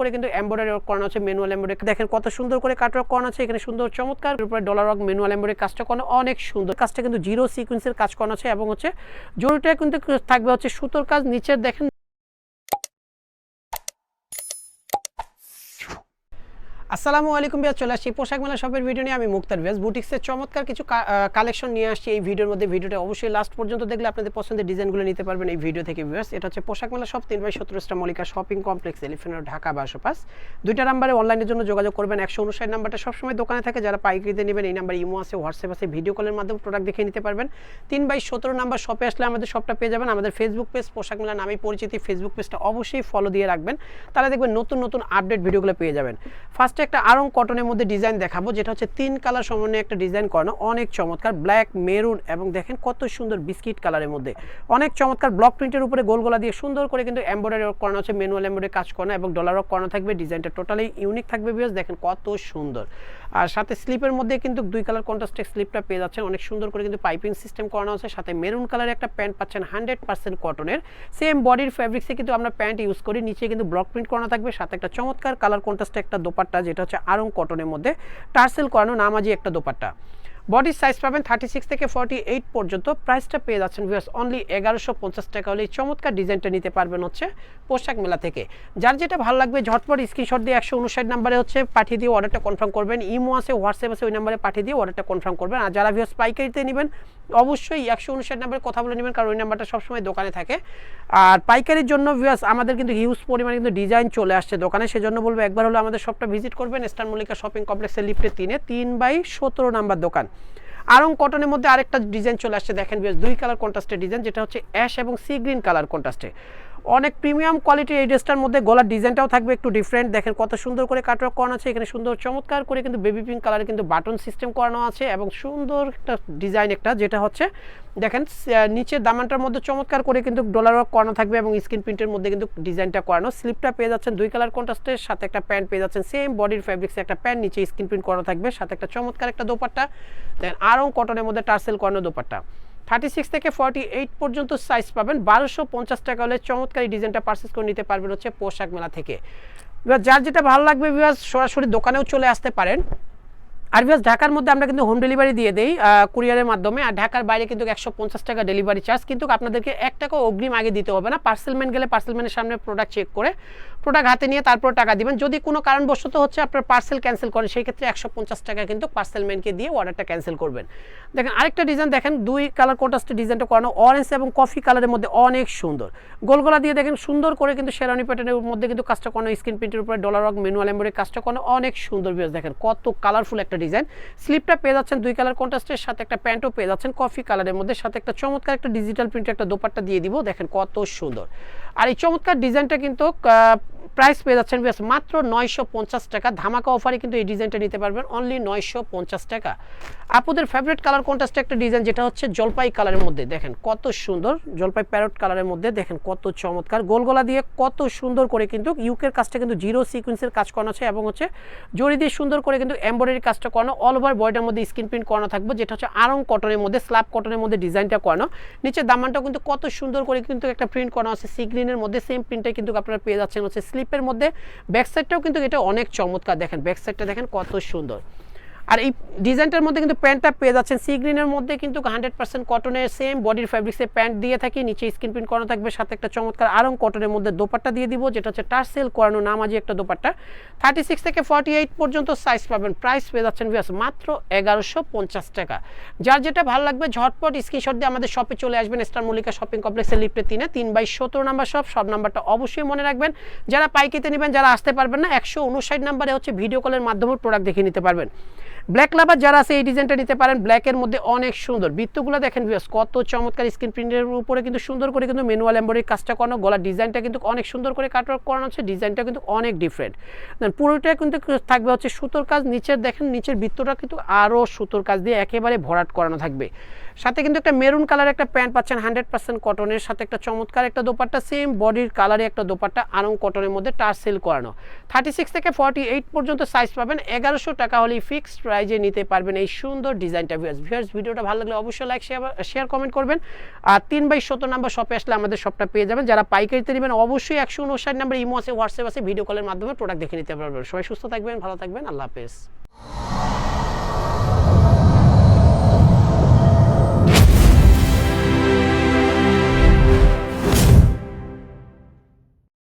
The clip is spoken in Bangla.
করে কিন্তু এমব্রয়ডারি ওয়ার্ক করানো আছে ম্যানুয়াল এমব্রয়ডারি দেখেন কত সুন্দর করে কাট কাটওয়ার্ক করানো আছে, এখানে সুন্দর চমৎকার। উপরে ডলার ওয়ার্ক ম্যানুয়াল এমব্রয়ডারি কাজটা করানো অনেক সুন্দর। কাজটা কিন্তু জিরো সিকোয়েন্সের কাজ করানো আছে এবং হচ্ছে জরিটা কিন্তু থাকবে হচ্ছে সুতোর কাজ, নিচের দেখেন আসসালামু আলাইকুম বিয়া চলে আসছি পোশাক মেলা শপের ভিডিও নিয়ে। আমি মুক্তার ভিয়াস বুটিক্সের চমৎকার কিছু কালেকশন নিয়ে আসছি। এই ভিডিওর মধ্যে ভিডিওটা অবশ্যই লাস্ট পর্যন্ত দেখলে আপনাদের পছন্দের ডিজাইনগুলো নিতে পারবেন এই ভিডিও থেকে ভিউয়ার্স। এটা হচ্ছে পোশাক মেলা শপ তিন বাই সতেরো star Mallika shopping complex elephant Dhaka বারোশো পাঁচ। দুইটা নাম্বারে অনলাইনের জন্য যোগাযোগ করবেন। একশো উনষাট নাম্বারটা সবসময় দোকানে থাকে। যারা পাইকারিতে নেবেন, এই নাম্বার ইমো আছে, হোয়াটসঅ্যাপ আছে ভিডিও কলের মাধ্যমে প্রোডাক্ট দেখে নিতে পারবেন। তিন বাই সতেরো নাম্বার শপে আসলে আমাদের শপটা পেয়ে যাবেন। আমাদের ফেসবুক পেজ পোশাক মেলা নামে পরিচিতি। ফেসবুক পেজটা অবশ্যই ফলো দিয়ে রাখবেন। তাহলে দেখবেন নতুন নতুন আপডেট ভিডিওগুলো পেয়ে যাবেন। ফার্স্টে একটা আরং কটনের মধ্যে ডিজাইন দেখাবো, যেটা হচ্ছে তিন কালার সমন্বয়ে একটা ডিজাইন করানো, অনেক চমৎকার ব্ল্যাক মেরুন এবং দেখেন কত সুন্দর বিস্কিট কালারের মধ্যে। অনেক চমৎকার ব্লক প্রিন্টের উপরে গোল গোলা দিয়ে সুন্দর করে কিন্তু এমব্রয়ডারি ওয়ার্ক করানো আছে ম্যানুয়াল এমব্রয়ডারি কাজ করানো এবং ডলার ওয়ার্ক করানো থাকবে ডিজাইনটা টোটালি ইউনিক থাকবে বিকজ দেখেন কত সুন্দর। আর সাথে স্লিপের মধ্যে কিন্তু দুই কালার কন্ট্রাস্টের স্লিপটা পেয়ে যাচ্ছেন, অনেক সুন্দর করে কিন্তু পাইপিং সিস্টেম করানো আছে, সাথে মেরুন কালারের একটা প্যান্ট পাচ্ছেন হান্ড্রেড পার্সেন্ট কটনের সেম বডির ফ্যাব্রিক্সে কিন্তু আমরা প্যান্ট ইউজ করি, নিচে কিন্তু ব্লক প্রিন্ট করানো থাকবে, সাথে একটা চমৎকার কালার কন্ট্রাস্টে একটা দোপাট্টা যেটা হচ্ছে আরং কটনের মধ্যে টার্সেল করানো নামাজি একটা দোপাট্টা। বডির সাইজ পাবেন থার্টি সিক্স থেকে ফর্টি এইট পর্যন্ত। প্রাইসটা পেয়ে যাচ্ছেন ভিউয়ার্স অনলি এগারোশো পঞ্চাশ টাকা হলে চমৎকার ডিজাইনটা নিতে পারবেন হচ্ছে পোশাক মেলা থেকে। যার যেটা ভালো লাগবে, ঝটপট স্ক্রিনশট দিয়ে একশো উনষাট নাম্বারে হচ্ছে পাঠিয়ে দিয়ে অর্ডারটা কনফার্ম করবেন। ইমো আছে হোয়াটসঅ্যাপ আছে, ওই নাম্বারে পাঠিয়ে দিয়ে অর্ডারটা কনফার্ম করবেন। আর যারা ভিউয়ার্স পাইকারিতে নেবেন, অবশ্যই একশো উনষাট নাম্বারে কথা বলে নেবেন, কারণ ওই নাম্বারটা সবসময় দোকানে থাকে। আর পাইকারির জন্য ভিউয়ার্স আমাদের কিন্তু হিউজ পরিমাণে কিন্তু ডিজাইন চলে আসছে দোকানে। সেজন্য বলব একবার হলো আমাদের শপটা ভিজিট করবেন। স্টার মল্লিকা শপিং কমপ্লেক্সের লিফটে তিনে, তিন বাই সতেরো নাম্বার দোকান। আরং কটনের মধ্যে আরেকটা ডিজাইন চলে আসছে, দেখেন বেশ দুই কালার কন্ট্রাস্টের ডিজাইন যেটা হচ্ছে অ্যাশ এবং সি গ্রিন কালার কন্ট্রাস্টে অনেক প্রিমিয়াম কোয়ালিটির এই ড্রেসটার মধ্যে গলার ডিজাইনটাও থাকবে একটু ডিফারেন্ট দেখেন কত সুন্দর করে কাটওয়ার্ক করানো আছে। এখানে সুন্দর চমৎকার করে কিন্তু বেবি পিঙ্ক কালারে কিন্তু বাটন সিস্টেম করানো আছে এবং সুন্দর একটা ডিজাইন একটা, যেটা হচ্ছে, দেখেন নিচের দামানটার মধ্যে চমৎকার করে কিন্তু ডলার ওয়ার্ক করানো থাকবে এবং স্ক্রিন প্রিন্টের মধ্যে কিন্তু ডিজাইনটা করানো। স্লিপটা পেয়ে যাচ্ছেন দুই কালার কন্ট্রাস্টের সাথে একটা প্যান্ট পেয়ে যাচ্ছেন সেম বডির ফ্যাব্রিক্সে একটা প্যান্ট নিচে স্ক্রিন প্রিন্ট করানো থাকবে, সাথে একটা চমৎকার একটা দোপাট্টা। দেন আরও কটনের মধ্যে টার্সেল করানো দোপাট্টা। থার্টি সিক্স থেকে ফর্টি এইট পর্যন্ত সাইজ পাবেন। বারোশো পঞ্চাশ টাকা হলে চমৎকার ডিজাইনটা পারচেস করে নিতে পারবেন হচ্ছে পোশাক মেলা থেকে। এবার যার যেটা ভালো লাগবে বিভাস সরাসরি দোকানেও চলে আসতে পারেন। আর বিকজ ঢাকার মধ্যে আমরা কিন্তু হোম ডেলিভারি দিয়ে দিই কুরিয়ারের মাধ্যমে। আর ঢাকার বাইরে কিন্তু একশো পঞ্চাশ টাকা ডেলিভারি চার্জ কিন্তু আপনাদেরকে এক টাকা অগ্রিম আগে দিতে হবে না। পার্সেলম্যান গেলে পার্সেলম্যানের সামনে প্রোডাক্ট চেক করে প্রোডাক্ট হাতে নিয়ে তারপর টাকা দিবেন। যদি কোনো কারণবশত হচ্ছে আপনার পার্সেল ক্যান্সেল করেন, সেই ক্ষেত্রে একশো পঞ্চাশ টাকা কিন্তু পার্সেলম্যানকে দিয়ে অর্ডারটা ক্যান্সেল করবেন। দেখেন, আরেকটা ডিজাইন দেখেন, দুই কালার কন্ট্রাস্টের ডিজাইনটা করানো অরেঞ্জ এবং কফি কালারের মধ্যে অনেক সুন্দর। গোলগোলা দিয়ে দেখেন, সুন্দর করে কিন্তু শেরানি প্যাটার্নের মধ্যে কিন্তু কাজটা করানো স্ক্রিন প্রিন্টের উপরে ডলার ওয়ার্ক ম্যানুয়াল এমব্রয়ডারি কাজটা করানো, অনেক সুন্দর ভিউজ দেখেন, কত কালারফুল একটা ডিজাইন স্লিপটা পেয়ে যাচ্ছেন, দুই কালার কন্ট্রাস্টের সাথে একটা প্যান্টও পেয়ে যাচ্ছেন কফি কালারের মধ্যে, সাথে একটা চমৎকার একটা ডিজিটাল প্রিন্টের একটা দোপাট্টা দিয়ে দিব, দেখেন কত সুন্দর। আর এই চমৎকার ডিজাইনটা কিন্তু প্রাইস পেয়ে যাচ্ছেন বেশ মাত্র নয়শো পঞ্চাশ টাকা। ধামাকা অফারে কিন্তু এই ডিজাইনটা নিতে পারবেন। অনলি নয়শো পঞ্চাশ টাকা। আপুদের ফেভারিট কালার কন্ট্রাস্টে একটা ডিজাইন যেটা হচ্ছে জলপাই কালারের মধ্যে। দেখেন কত সুন্দর জলপাই প্যারট কালারের মধ্যে। দেখেন কত চমৎকার। গোলগোলা দিয়ে কত সুন্দর করে কিন্তু ইউকের কাজটা কিন্তু জিরো সিকুয়েন্সের কাজ করানো আছে এবং হচ্ছে জড়ি দিয়ে সুন্দর করে কিন্তু এম্ব্রয়ডারি কাজটা করানো অল ওভার বয়ডার মধ্যে স্ক্রিন প্রিন্ট করানো থাকবে, যেটা হচ্ছে আরং কটনের মধ্যে স্ল্যাব কটনের মধ্যে ডিজাইনটা করানো। নিচে দামানটা কিন্তু কত সুন্দর করে কিন্তু একটা প্রিন্ট করানো আছে। সি গ্রিনের মধ্যে সেম প্রিন্টটা কিন্তু আপনারা পেয়ে যাচ্ছেন হচ্ছে স্লিপের মধ্যে ব্যাকসাইডটাও কিন্তু এটা অনেক চমৎকার দেখেন ব্যাকসাইডটা দেখেন কত সুন্দর। আর এই ডিজাইনটার মধ্যে কিন্তু প্যান্টটা পেয়ে যাচ্ছেন সি গ্রিনের মধ্যে কিন্তু হান্ড্রেড পার্সেন্ট কটনের সেম বডির ফ্যাব্রিক্সে প্যান্ট দিয়ে থাকি, নিচে স্ক্রিন প্রিন্ট করানো থাকবে, সাথে একটা চমৎকার আরং কটনের মধ্যে দোপাট্টা দিয়ে দিব, যেটা হচ্ছে টার্সেল করানো নামাজি একটা দোপাট্টা। থার্টি সিক্স থেকে ফর্টি এইট পর্যন্ত সাইজ পাবেন প্রাইস পেয়ে যাচ্ছেন ভিয়াস মাত্র এগারোশো পঞ্চাশ টাকা। যার যেটা ভালো লাগবে, ঝটপট স্ক্রিনশট দিয়ে আমাদের শপে চলে আসবেন স্টার মল্লিকা শপিং কমপ্লেক্সের লিফটে তিনে, তিন বাই সতেরো নাম্বার শপ সব নাম্বারটা অবশ্যই মনে রাখবেন। যারা পাইকিতে নেবেন, যারা আসতে পারবেন না, একশো উনষাট নাম্বারে হচ্ছে ভিডিও কলের মাধ্যমে প্রোডাক্ট দেখে নিতে পারবেন। ব্ল্যাক লাভার যারা আছে, এই ডিজাইনটা নিতে পারেন। ব্ল্যাকের মধ্যে অনেক সুন্দর। বৃত্তগুলো দেখেন ভিউস কত চমৎকার স্ক্রিন প্রিন্টের উপরে কিন্তু সুন্দর করে কিন্তু ম্যানুয়াল এম্বয়ডারি কাজটা করানো, গলার ডিজাইনটা কিন্তু অনেক সুন্দর করে কাটওয়ার্ক করানো হচ্ছে ডিজাইনটা কিন্তু অনেক ডিফারেন্ট দেন পুরোটা কিন্তু থাকবে হচ্ছে সুতোর কাজ, নিচের দেখেন, নিচের বৃত্তটা কিন্তু আরও সুতোর কাজ দিয়ে একেবারে ভরাট করানো থাকবে। সাথে কিন্তু একটা মেরুন কালার একটা প্যান্ট পাচ্ছেন হান্ড্রেড পার্সেন্ট কটনের সাথে একটা চমৎকার একটা দোপাট্টা সেম বডির কালারে একটা দোপাট্টা, আরং কটনের মধ্যে টার সেল করানো। থার্টি সিক্স থেকে ফর্টি এইট পর্যন্ত সাইজ পাবেন। এগারোশো টাকা হলেই ফিক্সড প্রাইজে নিতে পারবেন এই সুন্দর ডিজাইনটা ভিউয়ার্স ভিউয়ার্স ভিডিওটা ভালো লাগলে অবশ্যই লাইক শেয়ার শেয়ার কমেন্ট করবেন। আর তিন বাই সত্তর নাম্বার শপে আসলে আমাদের শপটা পেয়ে যাবেন। যারা পাইকারিতে নেবেন, অবশ্যই একশো উনষাট নাম্বার ইমো আছে, হোয়াটসঅ্যাপ আছে ভিডিও কলের মাধ্যমে প্রোডাক্ট দেখে নিতে পারবেন। সবাই সুস্থ থাকবেন, ভালো থাকবেন, আল্লাহ হাফেজ।